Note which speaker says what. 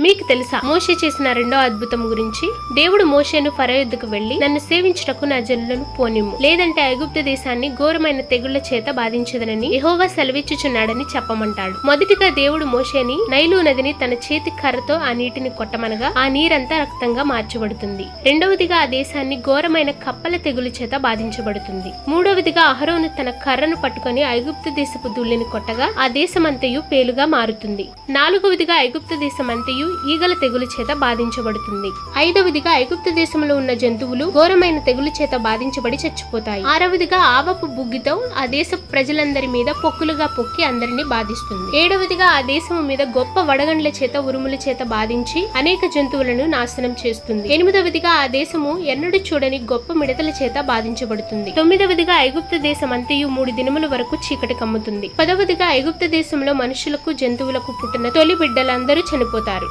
Speaker 1: మీకు తెలుసా మోషే చేసిన రెండో అద్భుతం గురించి? దేవుడు మోషేను ఫరో వెళ్ళి నన్ను సేవించుటకు నా జనులను పోనిమ్ము. లేదంటే ఐగుప్తు దేశాన్ని ఘోరమైన తెగుళ్ళ చేత బాధించదనని ఎహోవా సెలవిచ్చుచున్నాడని చెప్పమంటాడు. మొదటిగా దేవుడు మోషేని నైలు నదిని తన చేతి కర్రతో ఆ నీటిని కొట్టమనగా ఆ నీరంతా రక్తంగా మార్చబడుతుంది. రెండవదిగా ఆ దేశాన్ని ఘోరమైన కప్పల తెగులు చేత బాధించబడుతుంది. మూడవదిగా అహరోను తన కర్రను పట్టుకొని ఐగుప్తు దేశపు ధూళిని కొట్టగా ఆ దేశమంతయు పేలుగా మారుతుంది. నాలుగవదిగా ఐగుప్తు దేశమంతయు ఈగల తెగులు చేత బాధించబడుతుంది. ఐదవదిగా ఐగుప్తు దేశంలో ఉన్న జంతువులు ఘోరమైన తెగులు చేత బాధించబడి చచ్చిపోతాయి. ఆరవదిగా ఆవపు బుగ్గితో ఆ దేశ ప్రజలందరి మీద పొక్కులుగా పొక్కి అందరినీ బాధిస్తుంది. ఏడవదిగా ఆ దేశము మీద గొప్ప వడగండ్ల చేత ఉరుముల చేత బాధించి అనేక జంతువులను నాశనం చేస్తుంది. ఎనిమిదవదిగా ఆ దేశము ఎన్నడూ చూడని గొప్ప మిడతల చేత బాధించబడుతుంది. తొమ్మిదవదిగా ఐగుప్తు దేశం అంతయు మూడు దినముల వరకు చీకటి కమ్ముతుంది. పదవదిగా ఐగుప్తు దేశంలో మనుషులకు జంతువులకు పుట్టిన తొలి బిడ్డలందరూ చనిపోతారు.